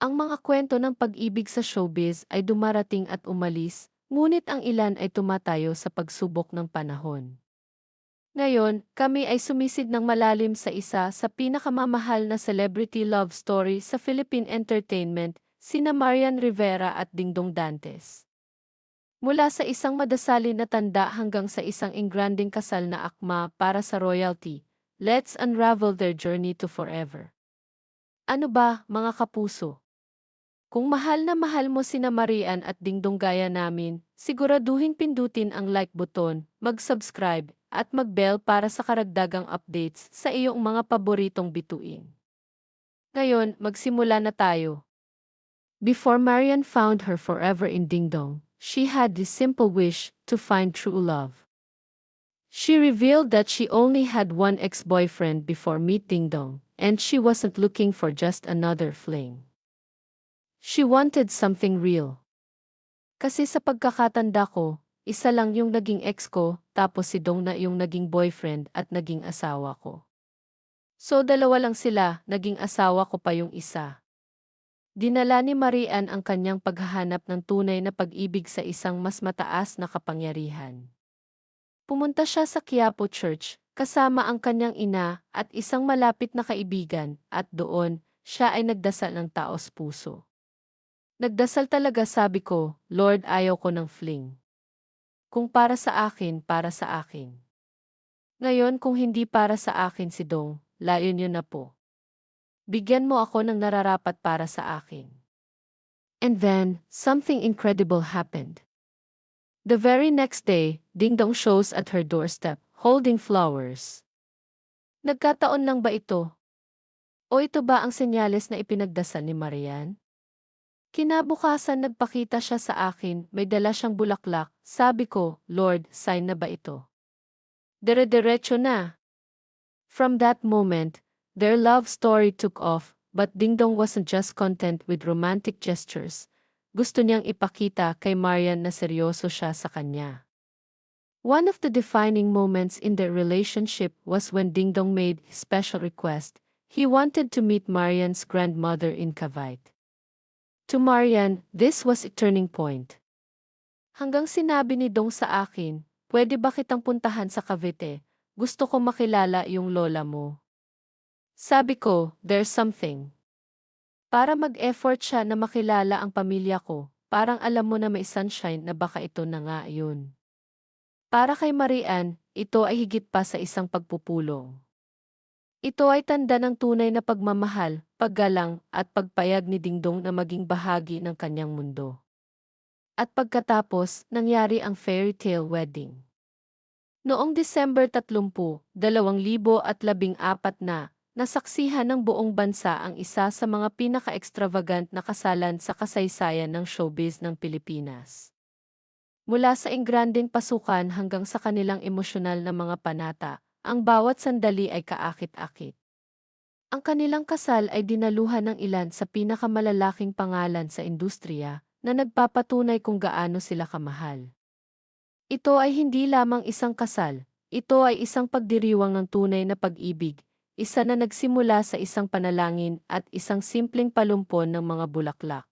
Ang mga kwento ng pag-ibig sa showbiz ay dumarating at umalis, ngunit ang ilan ay tumatayo sa pagsubok ng panahon. Ngayon, kami ay sumisid ng malalim sa isa sa pinakamamahal na celebrity love story sa Philippine entertainment, sina Marian Rivera at Dingdong Dantes. Mula sa isang madasalin na tanda hanggang sa isang ingranding kasal na akma para sa royalty, let's unravel their journey to forever. Ano ba, mga kapuso? Kung mahal na mahal mo sina Marian at Dingdong gaya namin, siguraduhin pindutin ang like button, mag-subscribe, at mag-bell para sa karagdagang updates sa iyong mga paboritong bituin. Ngayon, magsimula na tayo. Before Marian found her forever in Dingdong, she had this simple wish to find true love. She revealed that she only had one ex-boyfriend before meeting Dong, and she wasn't looking for just another fling. She wanted something real. Kasi sa pagkakatanda ko, isa lang yung naging ex ko, tapos si Dong na yung naging boyfriend at naging asawa ko. So dalawa lang sila, naging asawa ko pa yung isa. Dinala ni Marian ang kanyang paghahanap ng tunay na pag-ibig sa isang mas mataas na kapangyarihan. Pumunta siya sa Quiapo Church, kasama ang kanyang ina at isang malapit na kaibigan, at doon, siya ay nagdasal ng taos puso. Nagdasal talaga sabi ko, Lord ayaw ko ng fling. Kung para sa akin, para sa akin. Ngayon kung hindi para sa akin si Dong, layon yun na po. Bigyan mo ako ng nararapat para sa akin. And then, something incredible happened. The very next day, Ding Dong shows at her doorstep, holding flowers. Nagkataon lang ba ito? O ito ba ang senyales na ipinagdasal ni Marian? Kinabukasan nagpakita siya sa akin, may dala siyang bulaklak. Sabi ko, Lord, sign na ba ito? Dere-derecho na. From that moment, their love story took off, but Dingdong wasn't just content with romantic gestures. Gusto niyang ipakita kay Marian na seryoso siya sa kanya. One of the defining moments in their relationship was when Dingdong made special request. He wanted to meet Marian's grandmother in Cavite. To Marian, this was a turning point. Hanggang sinabi ni Dong sa akin, pwede ba kitang puntahan sa Cavite? Gusto ko makilala yung lola mo. Sabi ko, there's something. Para mag-effort siya na makilala ang pamilya ko, parang alam mo na may sunshine na baka ito na nga yun. Para kay Marian, ito ay higit pa sa isang pagpupulong. Ito ay tanda ng tunay na pagmamahal, paggalang, at pagpayag ni Dingdong na maging bahagi ng kanyang mundo. At pagkatapos, nangyari ang fairy tale wedding. Noong December 30, 2014 na, nasaksihan ng buong bansa ang isa sa mga pinaka-extravagant na kasalan sa kasaysayan ng showbiz ng Pilipinas. Mula sa ingranding pasukan hanggang sa kanilang emosyonal na mga panata, ang bawat sandali ay kaakit-akit. Ang kanilang kasal ay dinaluhan ng ilan sa pinakamalalaking pangalan sa industriya na nagpapatunay kung gaano sila kamahal. Ito ay hindi lamang isang kasal, ito ay isang pagdiriwang ng tunay na pag-ibig, isa na nagsimula sa isang panalangin at isang simpleng palumpon ng mga bulaklak.